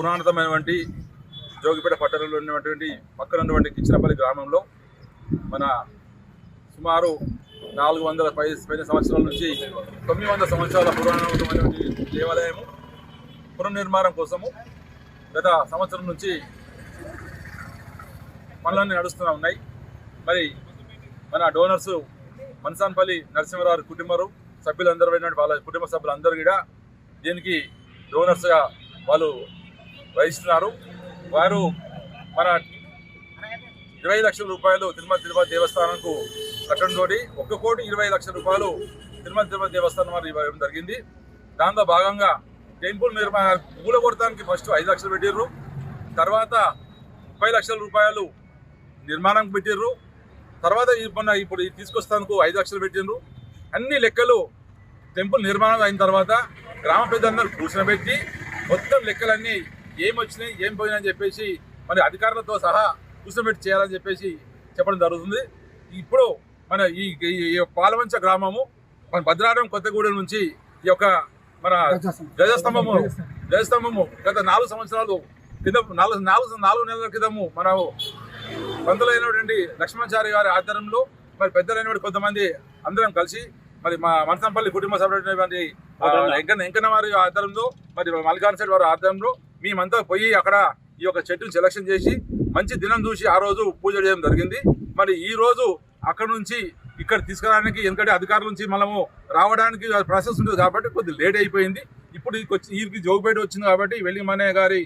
పురాణతమైనటువంటి జోగిపేట పట్టణంలో ఉన్నటువంటి పక్కన ఉన్నటువంటి కిచ్చినపల్లి గ్రామంలో మన సుమారు నాలుగు వందల పై పైన సంవత్సరాల నుంచి తొమ్మిది వందల సంవత్సరాల పురాణమైనటువంటి దేవాలయము పునర్నిర్మాణం కోసము గత సంవత్సరం నుంచి పనులన్నీ నడుస్తూనే ఉన్నాయి. మరి మన డోనర్స్ మన్సాన్పల్లి నరసింహరావు కుటుంబరు సభ్యులందరూ అయినటువంటి వాళ్ళ కుటుంబ సభ్యులందరూ కూడా దీనికి డోనర్స్గా వాళ్ళు వహిస్తున్నారు వారు మన ఇరవై లక్షల రూపాయలు తిరుమల తిరుపతి దేవస్థానంకు కట్టడంతో ఒక్క కోటి ఇరవై లక్షల రూపాయలు తిరుమల తిరుపతి దేవస్థానం వారు ఇవ్వడం జరిగింది. దాంతో భాగంగా టెంపుల్ నిర్మాణ మూలగొడతానికి ఫస్ట్ ఐదు లక్షలు పెట్టిర్రు. తర్వాత ముప్పై లక్షల రూపాయలు నిర్మాణం పెట్టిర్రు. తర్వాత ఈ మొన్న ఇప్పుడు ఇది ఐదు లక్షలు పెట్టిండ్రు అన్ని లెక్కలు టెంపుల్ నిర్మాణం అయిన తర్వాత గ్రామ పెద్దలందరూ కూర్చోబెట్టి మొత్తం లెక్కలన్నీ ఏం వచ్చినాయి ఏం పోయినాయని చెప్పేసి మరి అధికారులతో సహా కూర్చోబెట్టి చేయాలని చెప్పేసి చెప్పడం జరుగుతుంది. ఇప్పుడు మన ఈ పాలవంచ గ్రామము మన భద్రారం కొత్తగూడెం నుంచి ఈ యొక్క మన ధ్వజస్తంభము ధ్వజస్తంభము గత నాలుగు సంవత్సరాలు కింద నాలుగు నాలుగు నాలుగు నెలల క్రితము మనము పంతులైనటువంటి లక్ష్మణచారి గారి ఆధ్వర్యంలో మరి పెద్దలైనటువంటి కొంతమంది అందరం కలిసి మరి మా మనసంపల్లి కుటుంబ సభ్యులైనటువంటి వెంకన్న వెంకన్న వారి ఆధ్వర్యంలో మరి మల్లికార్జున వారి ఆధ్వర్యంలో మేమంతా పోయి అక్కడ ఈ యొక్క చెట్టును సెలక్షన్ చేసి మంచి దినం చూసి ఆ రోజు పూజ చేయడం జరిగింది. మరి ఈ రోజు అక్కడ నుంచి ఇక్కడ తీసుకురావడానికి ఎందుకంటే అధికారుల నుంచి మనము రావడానికి ప్రాసెస్ ఉంటుంది కాబట్టి కొద్దిగా లేట్ అయిపోయింది. ఇప్పుడు ఇది వచ్చి ఈ జోగుపేట వచ్చింది కాబట్టి వెళ్ళి మనయ్య గారి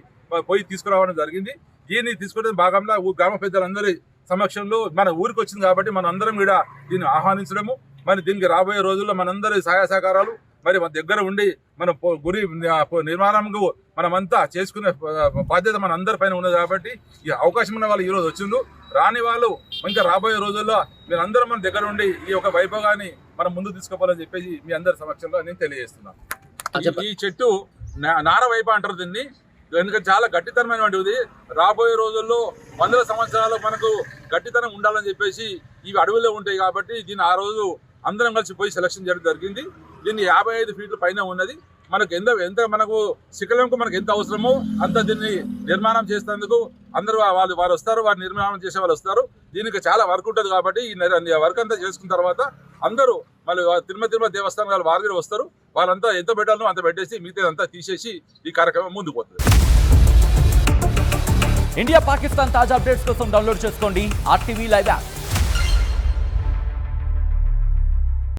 పోయి తీసుకురావడం జరిగింది. దీన్ని తీసుకునే భాగంగా గ్రామ పెద్దలందరి సమక్షంలో మన ఊరికి వచ్చింది కాబట్టి మనందరం కూడా దీన్ని ఆహ్వానించడము. మరి దీనికి రాబోయే రోజుల్లో మనందరి సహాయ సహకారాలు మరి మన దగ్గర ఉండి మన గురి నిర్మాణంకు మనమంతా చేసుకునే బాధ్యత మన అందరి పైన ఉన్నది కాబట్టి ఈ అవకాశం ఉన్న వాళ్ళు ఈ రోజు వచ్చిండ్రు. రాని వాళ్ళు ఇంకా రాబోయే రోజుల్లో మీరందరూ మన దగ్గర ఉండి ఈ యొక్క వైభవాన్ని మనం ముందు తీసుకుపోవాలని చెప్పేసి మీ అందరి సమక్షంలో నేను తెలియజేస్తున్నాను ఈ- చెట్టు నా- నార వైపు అంటారు దీన్ని. ఎందుకంటే చాలా గట్టితనమైనటువంటిది రాబోయే రోజుల్లో వందల సంవత్సరాలు మనకు గట్టితనం ఉండాలని చెప్పేసి ఇవి అడవిలో ఉంటాయి కాబట్టి దీన్ని ఆ రోజు అందరం కలిసి పోయి సెలక్షన్ చేయడం జరిగింది. దీన్ని యాభై ఐదు ఫీట్ల పైన ఉన్నది. మనకు ఎంత ఎంత మనకు శిఖలంకు మనకు ఎంత అవసరమో అంత దీన్ని నిర్మాణం చేసేందుకు అందరూ వాళ్ళు వారు వస్తారు వారు నిర్మాణం చేసే వాళ్ళు వస్తారు. దీనికి చాలా వర్క్ ఉంటుంది కాబట్టి ఈ వర్క్ అంతా చేసుకున్న తర్వాత అందరూ మళ్ళీ తిరుమల తిరుమల దేవస్థానం వాళ్ళు వారు వస్తారు. వాళ్ళంతా ఎంత పెట్టాలో అంత పెట్టేసి మిగతాదంతా తీసేసి ఈ కార్యక్రమం ముందుకు పోతుంది. ఇండియా పాకిస్తాన్ తాజా అప్డేట్స్ కోసం డౌన్లోడ్ చేసుకోండి. RTV live app.